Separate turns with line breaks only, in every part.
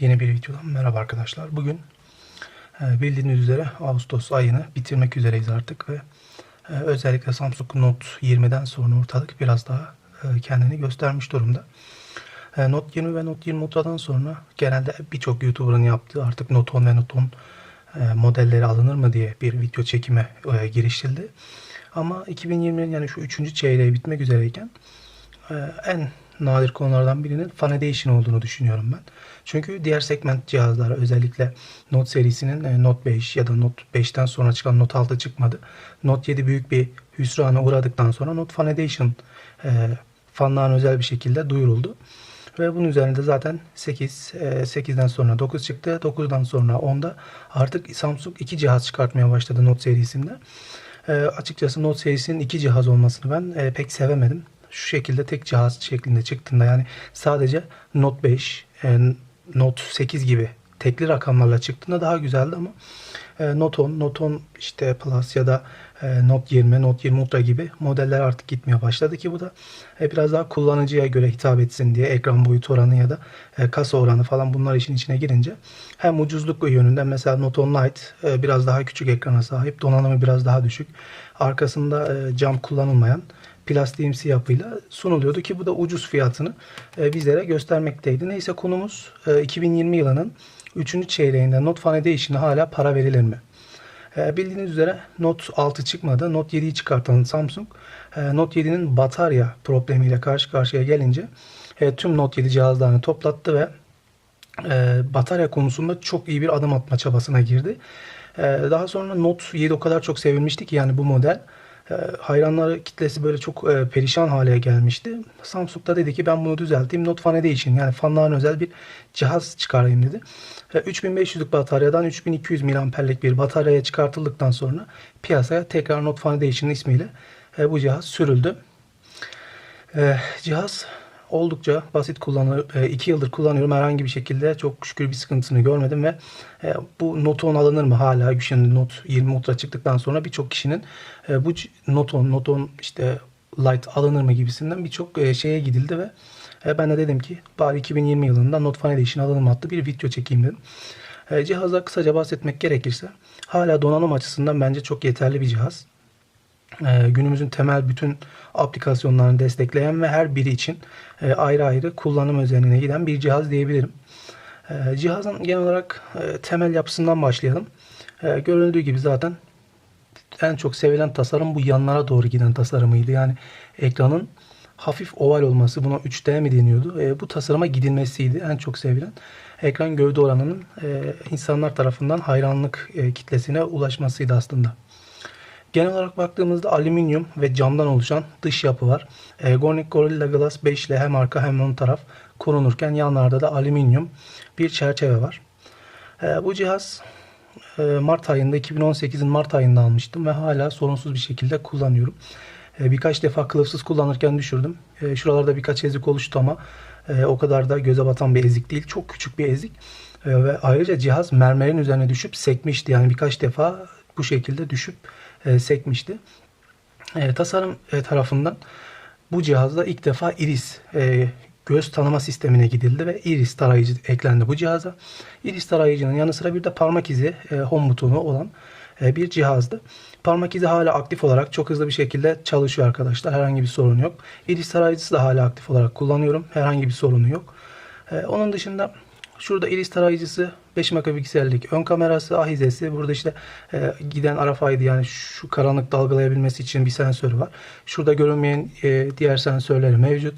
Yeni bir videodan merhaba arkadaşlar. Bugün e, bildiğiniz üzere Ağustos ayını bitirmek üzereyiz artık ve e, özellikle Samsung Note 20'den sonra ortalık biraz daha e, kendini göstermiş durumda. Note 20 ve Note 20 Ultra'dan sonra genelde birçok YouTuber'ın yaptığı artık Note 10 ve Note 10 e, modelleri alınır mı diye bir video çekime girişildi. Ama 2020'nin yani şu 3. çeyreği bitmek üzereyken en nadir konulardan birinin Fan Edition olduğunu düşünüyorum ben. Çünkü diğer segment cihazlara özellikle Note serisinin e, Note 5 ya da Note 5'ten sonra çıkan Note 6 çıkmadı. Note 7 büyük bir hüsrana uğradıktan sonra Note Fan Edition e, fanların özel bir şekilde duyuruldu. Ve bunun üzerinde zaten 8, e, 8'den sonra 9 çıktı. 9'dan sonra 10'da artık Samsung iki cihaz çıkartmaya başladı Note serisinde. E, açıkçası Note serisinin iki cihaz olmasını ben e, pek sevemedim. Şu şekilde tek cihaz şeklinde çıktığında yani sadece Note 5, e, Note 8 gibi tekli rakamlarla çıktığında daha güzeldi ama e, Note 10, Note 10 işte Plus ya da e, Note 20, Note 20 Ultra gibi modeller artık gitmeye başladı ki bu da biraz daha kullanıcıya göre hitap etsin diye ekran boyutu oranı ya da kasa oranı falan bunlar işin içine girince hem ucuzluk yönünden mesela Note 10 Lite biraz daha küçük ekrana sahip, donanımı biraz daha düşük. Arkasında cam kullanılmayan plastiğimsi yapıyla sunuluyordu ki bu da ucuz fiyatını e, bizlere göstermekteydi. Neyse konumuz e, 2020 yılının 3. çeyreğinde Note Fan Edition'a hala para verilir mi? E, bildiğiniz üzere Note 6 çıkmadı. Note 7'yi çıkartan Samsung e, Note 7'nin batarya problemiyle karşı karşıya gelince e, tüm Note 7 cihazlarını toplattı ve e, batarya konusunda çok iyi bir adım atma çabasına girdi. E, daha sonra Note 7 o kadar çok sevilmişti ki yani bu model hayranları kitlesi böyle çok e, perişan hale gelmişti. Samsung da dedi ki ben bunu düzelteyim. Note Fan Edition yani fanların özel bir cihaz çıkarayım dedi. E, 3500'lük bataryadan 3200 mAh'lik bir bataryaya çıkartıldıktan sonra piyasaya tekrar Note Fan Edition ismiyle e, bu cihaz sürüldü. E, cihaz oldukça basit kullanılıyor. 2 yıldır kullanıyorum. Herhangi bir şekilde çok şükür bir sıkıntısını görmedim ve e, bu Note 10 alınır mı hala? Şimdi Note 20 Ultra çıktıktan sonra birçok kişinin e, bu c- Note 10, Note 10 işte Lite alınır mı gibisinden birçok e, şeye gidildi ve e, ben de dedim ki bari 2020 yılında Note Fan Edition alınır mı adlı bir video çekeyim dedim. E, cihaza kısaca bahsetmek gerekirse hala donanım açısından bence çok yeterli bir cihaz. Ee, günümüzün temel bütün aplikasyonlarını destekleyen ve her biri için e, ayrı ayrı kullanım özelliğine giden bir cihaz diyebilirim. Ee, cihazın genel olarak e, temel yapısından başlayalım. Ee, görüldüğü gibi zaten en çok sevilen tasarım bu yanlara doğru giden tasarımıydı. Yani ekranın hafif oval olması buna 3D mi deniyordu? E, bu tasarıma gidilmesiydi en çok sevilen. Ekran gövde oranının e, insanlar tarafından hayranlık kitlesine ulaşmasıydı aslında. Genel olarak baktığımızda alüminyum ve camdan oluşan dış yapı var. E, Gornick Gorilla Glass 5 ile hem arka hem ön taraf korunurken yanlarda da alüminyum bir çerçeve var. E, bu cihaz e, Mart ayında 2018'in Mart ayında almıştım ve hala sorunsuz bir şekilde kullanıyorum. E, birkaç defa kılıfsız kullanırken düşürdüm. E, şuralarda birkaç ezik oluştu ama e, o kadar da göze batan bir ezik değil. Çok küçük bir ezik. E, ve ayrıca cihaz mermerin üzerine düşüp sekmişti. Yani birkaç defa bu şekilde düşüp e, sekmişti. E, tasarım e, tarafından bu cihazda ilk defa iris e, göz tanıma sistemine gidildi ve iris tarayıcı eklendi bu cihaza. Iris tarayıcının yanı sıra bir de parmak izi e, home butonu olan e, bir cihazdı. Parmak izi hala aktif olarak çok hızlı bir şekilde çalışıyor arkadaşlar. Herhangi bir sorun yok. Iris tarayıcısı da hala aktif olarak kullanıyorum. Herhangi bir sorunu yok. E, onun dışında Şurada iris tarayıcısı 5 megapiksellik ön kamerası ahizesi. Burada işte e, giden RFID yani şu karanlık dalgalayabilmesi için bir sensörü var. Şurada görünmeyen e, diğer sensörleri mevcut.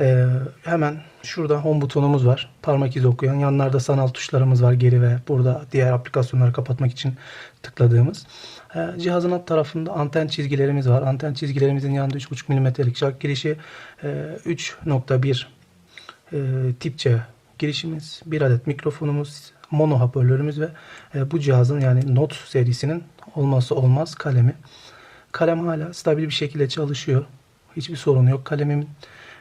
E, hemen şurada home butonumuz var. Parmak izi okuyan. Yanlarda sanal tuşlarımız var geri ve burada diğer aplikasyonları kapatmak için tıkladığımız. E, cihazın alt tarafında anten çizgilerimiz var. Anten çizgilerimizin yanında 3.5 mm'lik jack girişi, e, 3.1 e, tip C girişimiz, bir adet mikrofonumuz, mono hoparlörümüz ve e, bu cihazın yani Note serisinin olmazsa olmaz kalemi. Kalem hala stabil bir şekilde çalışıyor. Hiçbir sorun yok. Kalemim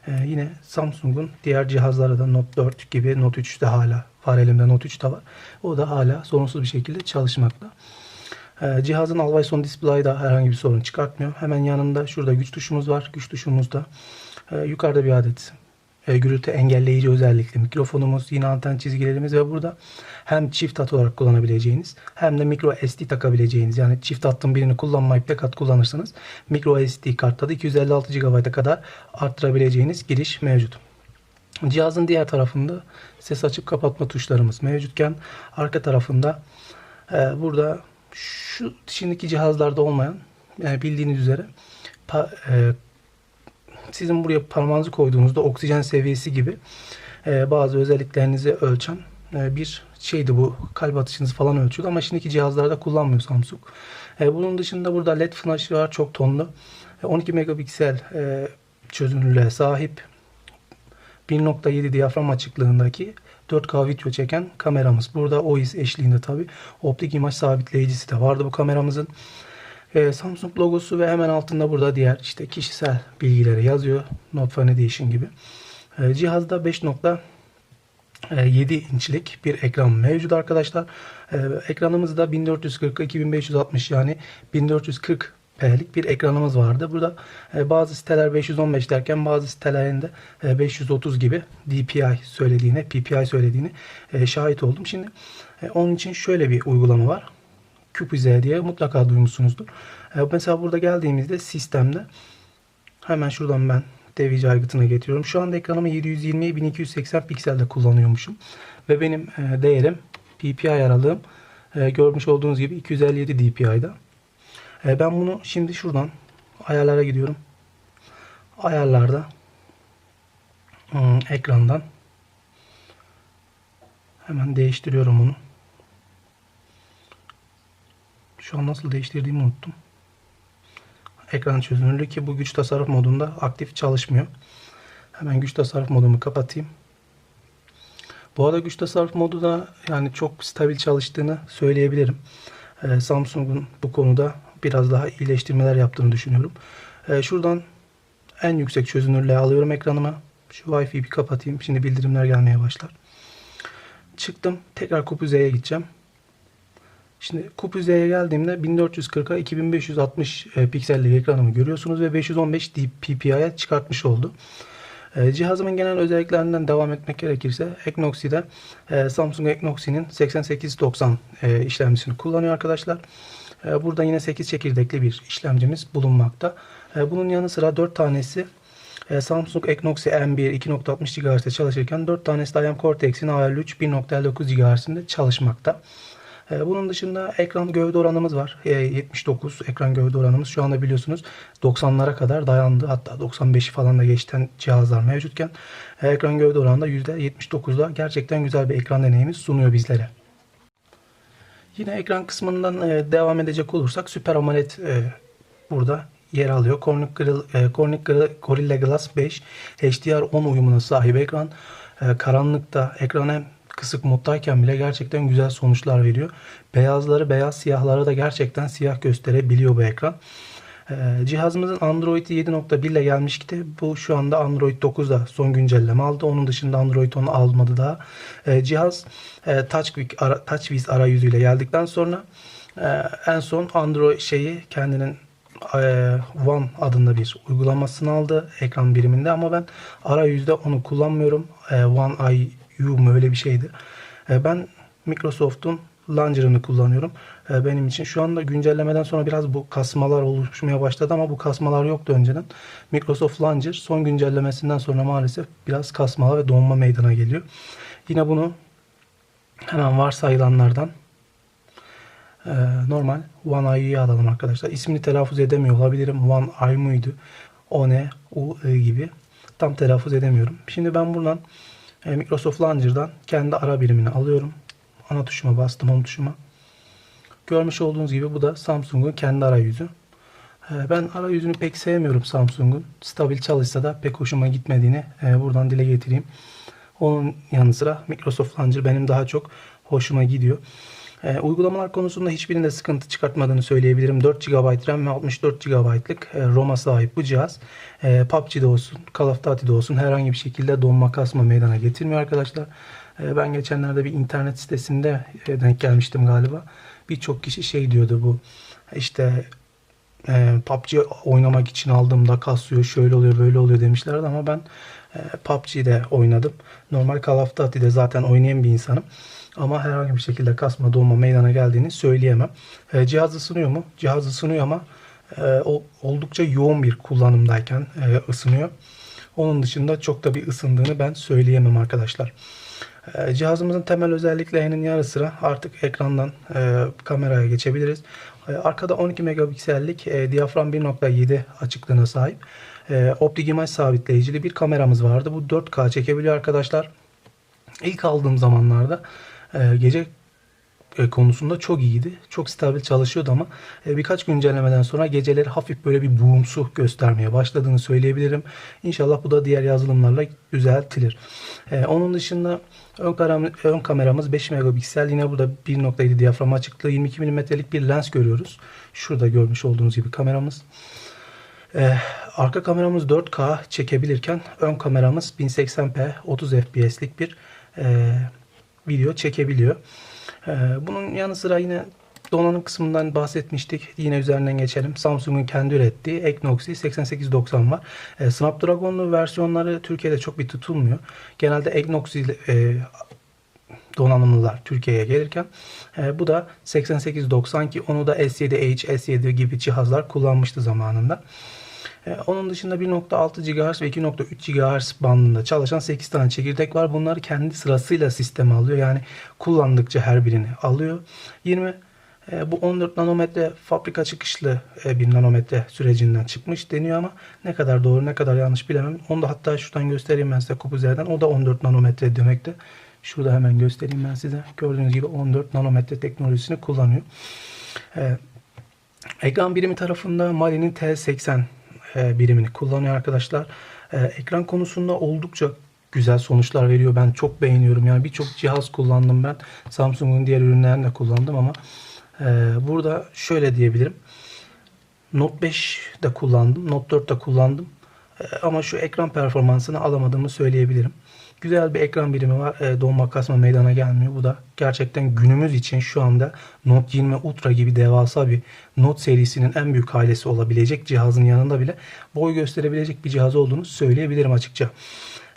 e, yine Samsung'un diğer cihazları da Note 4 gibi Note 3'te hala var elimde Note 3 de var. O da hala sorunsuz bir şekilde çalışmakta. E, cihazın Always On Display'da herhangi bir sorun çıkartmıyor. Hemen yanında şurada güç tuşumuz var. Güç tuşumuzda e, yukarıda bir adet e, gürültü engelleyici özellikli mikrofonumuz, yine anten çizgilerimiz ve burada hem çift hat olarak kullanabileceğiniz hem de micro SD takabileceğiniz yani çift hattın birini kullanmayıp tek hat kullanırsanız micro SD kartta da 256 GB'a kadar arttırabileceğiniz giriş mevcut. Cihazın diğer tarafında ses açıp kapatma tuşlarımız mevcutken arka tarafında e, burada şu şimdiki cihazlarda olmayan yani bildiğiniz üzere pa- e, sizin buraya parmağınızı koyduğunuzda oksijen seviyesi gibi e, bazı özelliklerinizi ölçen e, bir şeydi bu kalp atışınızı falan ölçüyordu ama şimdiki cihazlarda kullanmıyor Samsung. E, bunun dışında burada led flash var çok tonlu. E, 12 megapiksel e, çözünürlüğe sahip 1.7 diyafram açıklığındaki 4K video çeken kameramız. Burada OIS eşliğinde tabi optik imaj sabitleyicisi de vardı bu kameramızın. Ee, Samsung logosu ve hemen altında burada diğer işte kişisel bilgileri yazıyor. Note for Edition gibi. Ee, cihazda 5.7 inçlik bir ekran mevcut arkadaşlar. Ee, ekranımızda 1440 2560 yani 1440 P'lik bir ekranımız vardı. Burada e, bazı siteler 515 derken bazı sitelerinde e, 530 gibi DPI söylediğine, PPI söylediğini e, şahit oldum. Şimdi e, onun için şöyle bir uygulama var. Cupize diye mutlaka duymuşsunuzdur. E, mesela burada geldiğimizde sistemde hemen şuradan ben device aygıtına getiriyorum. Şu anda ekranımı 720 1280 pikselde kullanıyormuşum. Ve benim e, değerim PPI aralığım e, görmüş olduğunuz gibi 257 DPI'da. E, ben bunu şimdi şuradan ayarlara gidiyorum. Ayarlarda hmm, ekrandan hemen değiştiriyorum bunu. Şu an nasıl değiştirdiğimi unuttum. Ekran çözünürlüğü ki bu güç tasarruf modunda aktif çalışmıyor. Hemen güç tasarruf modumu kapatayım. Bu arada güç tasarruf modu da yani çok stabil çalıştığını söyleyebilirim. Ee, Samsung'un bu konuda biraz daha iyileştirmeler yaptığını düşünüyorum. Ee, şuradan en yüksek çözünürlüğe alıyorum ekranıma. Şu Wi-Fi'yi bir kapatayım. Şimdi bildirimler gelmeye başlar. Çıktım. Tekrar Kupuze'ye gideceğim. Şimdi Kupuze'ye geldiğimde 1440'a 2560 e, piksellik ekranımı görüyorsunuz ve 515 ppi'ye çıkartmış oldu. E, cihazımın genel özelliklerinden devam etmek gerekirse Exynos'de e, Samsung Exynos'in 8890 e, işlemcisini kullanıyor arkadaşlar. Burada yine 8 çekirdekli bir işlemcimiz bulunmakta. Bunun yanı sıra 4 tanesi Samsung Exynos M1 2.60 GHz'de çalışırken 4 tanesi de IM Cortex'in AL3 1.59 GHz'inde çalışmakta. E, bunun dışında ekran gövde oranımız var. 79 ekran gövde oranımız. Şu anda biliyorsunuz 90'lara kadar dayandı. Hatta 95'i falan da geçten cihazlar mevcutken e, ekran gövde oranında %79'da gerçekten güzel bir ekran deneyimi sunuyor bizlere. Yine ekran kısmından e, devam edecek olursak Super AMOLED burada yer alıyor. Corning, Corning Gorilla Glass 5 HDR10 uyumuna sahip ekran. Karanlıkta ekran hem kısık moddayken bile gerçekten güzel sonuçlar veriyor. Beyazları beyaz, siyahları da gerçekten siyah gösterebiliyor bu ekran. Ee, cihazımızın Android 7.1 ile gelmişti. Bu şu anda Android 9'da son güncelleme aldı. Onun dışında Android 10 almadı daha. Ee, cihaz e, TouchWiz, ara, TouchWiz arayüzüyle geldikten sonra e, en son Android şeyi kendinin e, One adında bir uygulamasını aldı ekran biriminde ama ben arayüzde onu kullanmıyorum. One IU mu öyle bir şeydi. E, ben Microsoft'un Launcher'ını kullanıyorum. E, benim için şu anda güncellemeden sonra biraz bu kasmalar oluşmaya başladı ama bu kasmalar yoktu önceden. Microsoft Launcher son güncellemesinden sonra maalesef biraz kasmalar ve donma meydana geliyor. Yine bunu hemen varsayılanlardan e, normal One IU'yu alalım arkadaşlar. İsmini telaffuz edemiyor olabilirim. One I muydu? O ne? U gibi. Tam telaffuz edemiyorum. Şimdi ben buradan Microsoft Launcher'dan kendi ara birimini alıyorum. Ana tuşuma bastım home tuşuma. Görmüş olduğunuz gibi bu da Samsung'un kendi arayüzü. E, ben arayüzünü pek sevmiyorum Samsung'un. Stabil çalışsa da pek hoşuma gitmediğini e, buradan dile getireyim. Onun yanı sıra Microsoft Launcher benim daha çok hoşuma gidiyor. E, uygulamalar konusunda hiçbirinde sıkıntı çıkartmadığını söyleyebilirim. 4 GB RAM ve 64 GB'lık e, ROM'a sahip bu cihaz. E, PUBG'de olsun, Call of Duty'de olsun herhangi bir şekilde donma kasma meydana getirmiyor arkadaşlar. E, ben geçenlerde bir internet sitesinde e, denk gelmiştim galiba. Birçok kişi şey diyordu bu işte e, PUBG oynamak için aldığımda kasıyor, şöyle oluyor, böyle oluyor demişlerdi ama ben E, PUBG'de oynadım. Normal Call of Duty'de zaten oynayan bir insanım. Ama herhangi bir şekilde kasma dolma meydana geldiğini söyleyemem. E, cihaz ısınıyor mu? Cihaz ısınıyor ama e, oldukça yoğun bir kullanımdayken e, ısınıyor. Onun dışında çok da bir ısındığını ben söyleyemem arkadaşlar. E, Cihazımızın temel özelliklerinin yanı sıra artık ekrandan kameraya geçebiliriz. Arkada 12 megapiksellik diyafram 1.7 açıklığına sahip optik imaj sabitleyicili bir kameramız vardı. Bu 4K çekebiliyor arkadaşlar. İlk aldığım zamanlarda e, gece e, konusunda çok iyiydi. Çok stabil çalışıyordu ama e, birkaç güncellemeden sonra geceleri hafif böyle bir buğumsu göstermeye başladığını söyleyebilirim. İnşallah bu da diğer yazılımlarla düzeltilir. E, onun dışında ön, kameram, ön kameramız 5 megapiksel. Yine burada 1.7 diyafram açıklığı 22 mm'lik bir lens görüyoruz. Şurada görmüş olduğunuz gibi kameramız. Ee, arka kameramız 4K çekebilirken ön kameramız 1080p 30 fps'lik bir e, video çekebiliyor. E, bunun yanı sıra yine donanım kısmından bahsetmiştik. Yine üzerinden geçelim. Samsung'un kendi ürettiği Exynos 8890 var. E, Snapdragon'lu versiyonları Türkiye'de çok bir tutulmuyor. Genelde Exynos ile e, donanımlılar Türkiye'ye gelirken e, bu da 8890 ki onu da S7H, S7 gibi cihazlar kullanmıştı zamanında. E, onun dışında 1.6 GHz ve 2.3 GHz bandında çalışan 8 tane çekirdek var. Bunları kendi sırasıyla sisteme alıyor. Yani kullandıkça her birini alıyor. 20 e, bu 14 nanometre fabrika çıkışlı e, bir nanometre sürecinden çıkmış deniyor ama ne kadar doğru ne kadar yanlış bilemem. Onu da hatta şuradan göstereyim ben size Kupuzer'den. O da 14 nanometre demekte. Şurada hemen göstereyim ben size. Gördüğünüz gibi 14 nanometre teknolojisini kullanıyor. Ee, ekran birimi tarafında Mali'nin T80 e, birimini kullanıyor arkadaşlar. E, ekran konusunda oldukça güzel sonuçlar veriyor. Ben çok beğeniyorum. Yani birçok cihaz kullandım ben. Samsung'un diğer ürünlerini de kullandım ama e, burada şöyle diyebilirim. Note 5 de kullandım. Note 4 de kullandım. E, ama şu ekran performansını alamadığımı söyleyebilirim. Güzel bir ekran birimi var. E, donma kasma meydana gelmiyor. Bu da gerçekten günümüz için şu anda Note 20 Ultra gibi devasa bir Note serisinin en büyük ailesi olabilecek cihazın yanında bile boy gösterebilecek bir cihaz olduğunu söyleyebilirim açıkça.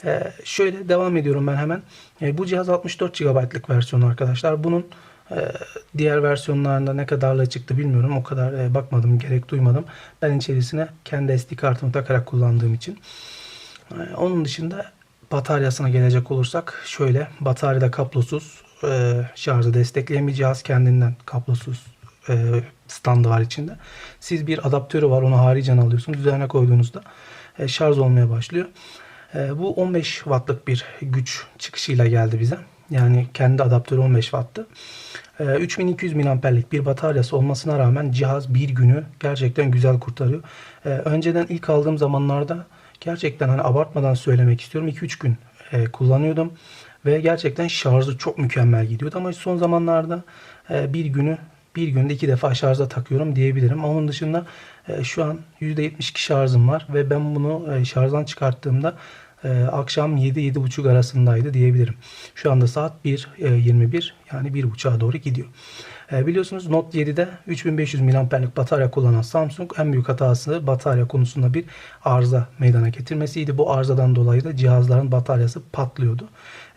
E, şöyle devam ediyorum ben hemen. E, bu cihaz 64 GB'lık versiyonu arkadaşlar. Bunun e, diğer versiyonlarında ne kadarla çıktı bilmiyorum. O kadar e, bakmadım, gerek duymadım. Ben içerisine kendi SD kartımı takarak kullandığım için. E, onun dışında bataryasına gelecek olursak şöyle bataryada kablosuz e, şarjı destekleyen bir cihaz kendinden kablosuz e, standı var içinde. Siz bir adaptörü var onu haricen alıyorsunuz. Üzerine koyduğunuzda e, şarj olmaya başlıyor. E, bu 15 wattlık bir güç çıkışıyla geldi bize. Yani kendi adaptörü 15 watt'tı. E, 3200 mAh'lik bir bataryası olmasına rağmen cihaz bir günü gerçekten güzel kurtarıyor. E, önceden ilk aldığım zamanlarda gerçekten hani abartmadan söylemek istiyorum 2-3 gün e, kullanıyordum ve gerçekten şarjı çok mükemmel gidiyordu ama son zamanlarda e, bir günü bir günde iki defa şarja takıyorum diyebilirim. Onun dışında e, şu an %72 şarjım var ve ben bunu e, şarjdan çıkarttığımda e, akşam 7-7.30 arasındaydı diyebilirim. Şu anda saat 1.21 yani 1.30'a doğru gidiyor. E, biliyorsunuz Note 7'de 3500 mAh'lik batarya kullanan Samsung en büyük hatası batarya konusunda bir arıza meydana getirmesiydi. Bu arızadan dolayı da cihazların bataryası patlıyordu.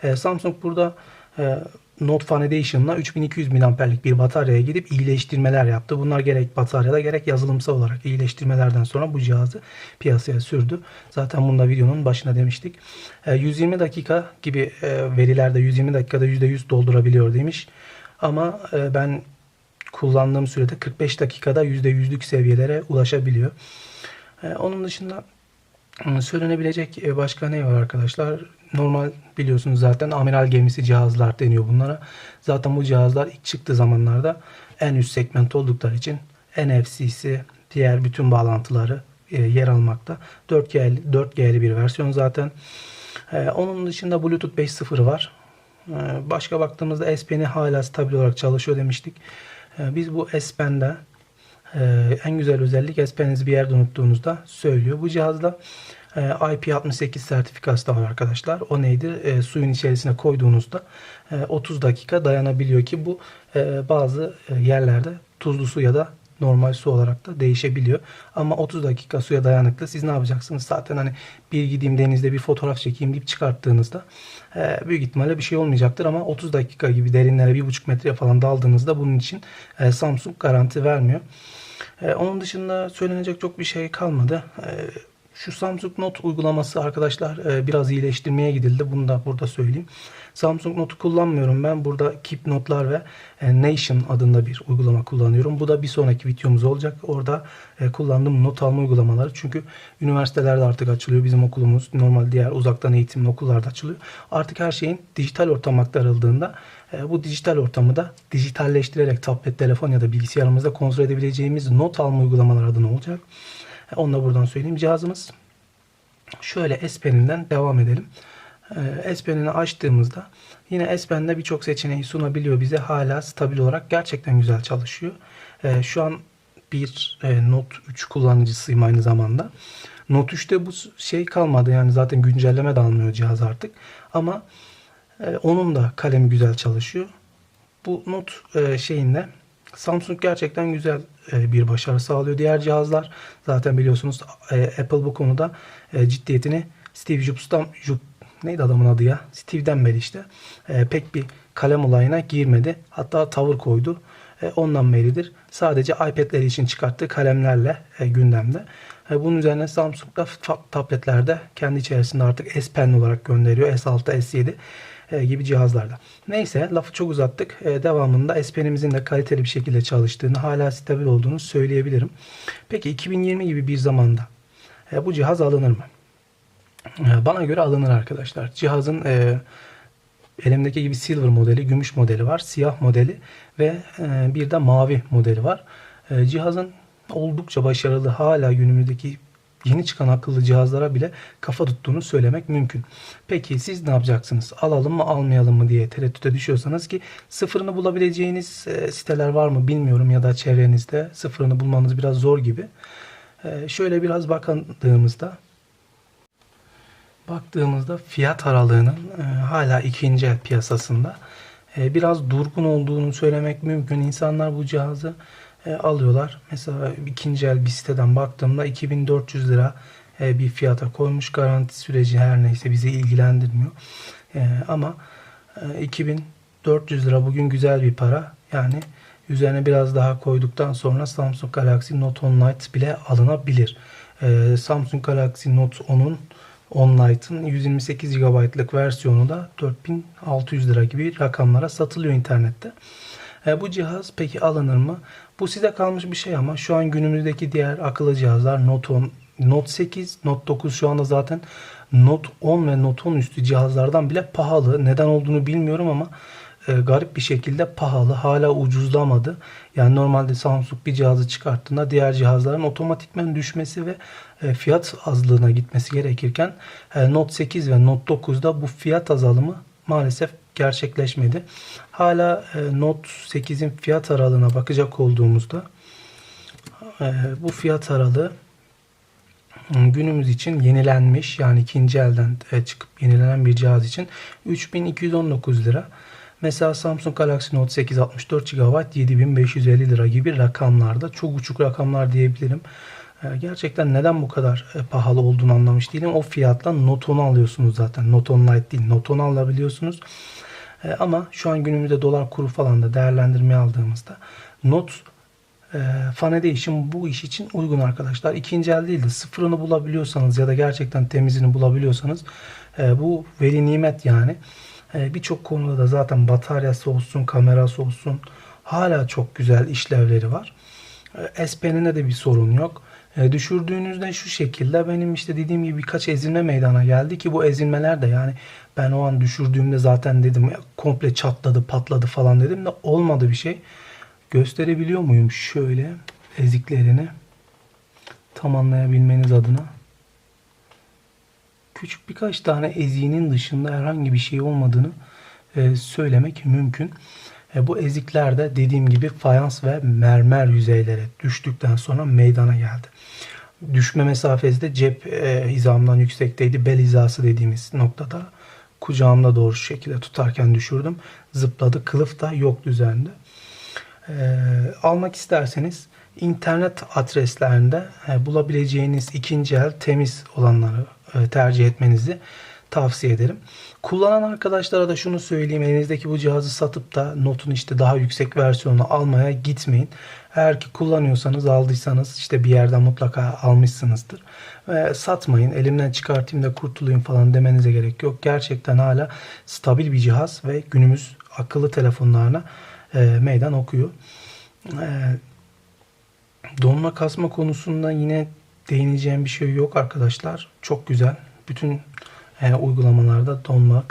E, Samsung burada e, Note Foundation'la 3200 mAh'lik bir bataryaya gidip iyileştirmeler yaptı. Bunlar gerek bataryada gerek yazılımsal olarak iyileştirmelerden sonra bu cihazı piyasaya sürdü. Zaten bunda videonun başına demiştik. 120 dakika gibi verilerde 120 dakikada %100 doldurabiliyor demiş. Ama e, ben kullandığım sürede 45 dakikada %100'lük seviyelere ulaşabiliyor. E, onun dışında e, söylenebilecek e, başka ne var arkadaşlar? Normal biliyorsunuz zaten amiral gemisi cihazlar deniyor bunlara. Zaten bu cihazlar ilk çıktığı zamanlarda en üst segment oldukları için NFC'si, diğer bütün bağlantıları e, yer almakta. 4G 4G'li bir versiyon zaten. E, onun dışında Bluetooth 5.0 var. Ee, başka baktığımızda S Pen'i hala stabil olarak çalışıyor demiştik. Ee, biz bu S Pen'de e, en güzel özellik S Pen'inizi bir yerde unuttuğunuzda söylüyor. Bu cihazda e, IP68 sertifikası da var arkadaşlar. O neydi? E, suyun içerisine koyduğunuzda 30 dakika dayanabiliyor ki bu bazı yerlerde tuzlu su ya da normal su olarak da değişebiliyor. Ama 30 dakika suya dayanıklı. Siz ne yapacaksınız? Zaten hani bir gideyim denizde bir fotoğraf çekeyim deyip çıkarttığınızda e, büyük ihtimalle bir şey olmayacaktır ama 30 dakika gibi derinlere 1,5 metre falan daldığınızda bunun için e, Samsung garanti vermiyor. E, onun dışında söylenecek çok bir şey kalmadı. Şu Samsung Note uygulaması arkadaşlar biraz iyileştirmeye gidildi. Bunu da burada söyleyeyim. Samsung Note'u kullanmıyorum ben. Burada Keep Notlar ve e, Nation adında bir uygulama kullanıyorum. Bu da bir sonraki videomuz olacak. Orada e, kullandığım not alma uygulamaları. Çünkü üniversitelerde artık açılıyor. Bizim okulumuz normal diğer uzaktan eğitimli okullarda açılıyor. Artık her şeyin dijital ortam aktarıldığında e, bu dijital ortamı da dijitalleştirerek tablet, telefon ya da bilgisayarımızda kontrol edebileceğimiz not alma uygulamaları adına olacak. Onu da buradan söyleyeyim. Cihazımız şöyle S Pen'inden devam edelim. E, S Pen'ini açtığımızda yine S Pen'de birçok seçeneği sunabiliyor bize. Hala stabil olarak gerçekten güzel çalışıyor. E, Şu an bir e, Note 3 kullanıcısıyım aynı zamanda. Note 3'te bu şey kalmadı yani zaten güncelleme de almıyor cihaz artık. Ama e, onun da kalemi güzel çalışıyor. Bu Note e, şeyinde Samsung gerçekten güzel bir başarı sağlıyor. Diğer cihazlar zaten biliyorsunuz Apple bu konuda ciddiyetini Steve Jobs'tan Job, neydi adamın adı ya? Steve'den beri işte e, pek bir kalem olayına girmedi. Hatta tavır koydu. E, ondan beridir. Sadece iPad'leri için çıkarttığı kalemlerle e, gündemde. E, bunun üzerine Samsung da tabletlerde kendi içerisinde artık S Pen olarak gönderiyor. S6, S7 e, gibi cihazlarda. Neyse lafı çok uzattık. E, devamında S Pen'imizin de kaliteli bir şekilde çalıştığını, hala stabil olduğunu söyleyebilirim. Peki 2020 gibi bir zamanda e, bu cihaz alınır mı? E, bana göre alınır arkadaşlar. Cihazın e, elimdeki gibi silver modeli, gümüş modeli var, siyah modeli ve e, bir de mavi modeli var. E, cihazın oldukça başarılı hala günümüzdeki yeni çıkan akıllı cihazlara bile kafa tuttuğunu söylemek mümkün. Peki siz ne yapacaksınız? Alalım mı almayalım mı diye tereddüte düşüyorsanız ki sıfırını bulabileceğiniz e, siteler var mı bilmiyorum ya da çevrenizde sıfırını bulmanız biraz zor gibi. E, şöyle biraz bakındığımızda baktığımızda fiyat aralığının e, hala ikinci el piyasasında e, biraz durgun olduğunu söylemek mümkün. İnsanlar bu cihazı e, alıyorlar. Mesela ikinci el bir siteden baktığımda 2400 lira e, bir fiyata koymuş. Garanti süreci her neyse bizi ilgilendirmiyor. E, ama e, 2400 lira bugün güzel bir para. Yani üzerine biraz daha koyduktan sonra Samsung Galaxy Note 10 Lite bile alınabilir. E, Samsung Galaxy Note 10'un 10 Lite'ın 128 GB'lık versiyonu da 4600 lira gibi rakamlara satılıyor internette. E, bu cihaz peki alınır mı? Bu size kalmış bir şey ama şu an günümüzdeki diğer akıllı cihazlar Note 10, Note 8, Note 9 şu anda zaten Note 10 ve Note 10 üstü cihazlardan bile pahalı. Neden olduğunu bilmiyorum ama e, garip bir şekilde pahalı. Hala ucuzlamadı. Yani normalde Samsung bir cihazı çıkarttığında diğer cihazların otomatikmen düşmesi ve e, fiyat azlığına gitmesi gerekirken e, Note 8 ve Note 9'da bu fiyat azalımı maalesef gerçekleşmedi. Hala Note 8'in fiyat aralığına bakacak olduğumuzda bu fiyat aralığı ıı, günümüz için yenilenmiş yani ikinci elden çıkıp yenilenen bir cihaz için 3219 lira. Mesela Samsung Galaxy Note 8 64 GB 7550 lira gibi rakamlarda çok uçuk rakamlar diyebilirim. E, gerçekten neden bu kadar e, pahalı olduğunu anlamış değilim. O fiyatla Note 10'u alıyorsunuz zaten. Note 10 Lite değil Note 10'u alabiliyorsunuz. E, ama şu an günümüzde dolar kuru falan da değerlendirmeye aldığımızda Note e, Fan Edition bu iş için uygun arkadaşlar. İkinci el değil de sıfırını bulabiliyorsanız ya da gerçekten temizini bulabiliyorsanız e, bu veli nimet yani. E, Birçok konuda da zaten bataryası olsun, kamerası olsun hala çok güzel işlevleri var. E, S Pen'inde de bir sorun yok. E, düşürdüğünüzde şu şekilde benim işte dediğim gibi birkaç ezilme meydana geldi ki bu ezilmeler de yani ben o an düşürdüğümde zaten dedim ya, komple çatladı patladı falan dedim de olmadı bir şey. Gösterebiliyor muyum şöyle eziklerini tam anlayabilmeniz adına. Küçük birkaç tane eziğinin dışında herhangi bir şey olmadığını e, söylemek mümkün. E, bu ezikler de dediğim gibi fayans ve mermer yüzeylere düştükten sonra meydana geldi. Düşme mesafesi de cep e, hizamdan yüksekteydi. Bel hizası dediğimiz noktada kucağımda doğru şekilde tutarken düşürdüm. Zıpladı. Kılıf da yok üzerinde. E, almak isterseniz internet adreslerinde bulabileceğiniz ikinci el temiz olanları tercih etmenizi tavsiye ederim. Kullanan arkadaşlara da şunu söyleyeyim. Elinizdeki bu cihazı satıp da notun işte daha yüksek versiyonunu almaya gitmeyin. Eğer ki kullanıyorsanız aldıysanız işte bir yerden mutlaka almışsınızdır. Ve satmayın. Elimden çıkartayım da kurtulayım falan demenize gerek yok. Gerçekten hala stabil bir cihaz ve günümüz akıllı telefonlarına e, meydan okuyor. E, donma kasma konusunda yine değineceğim bir şey yok arkadaşlar. Çok güzel. Bütün e, uygulamalarda donma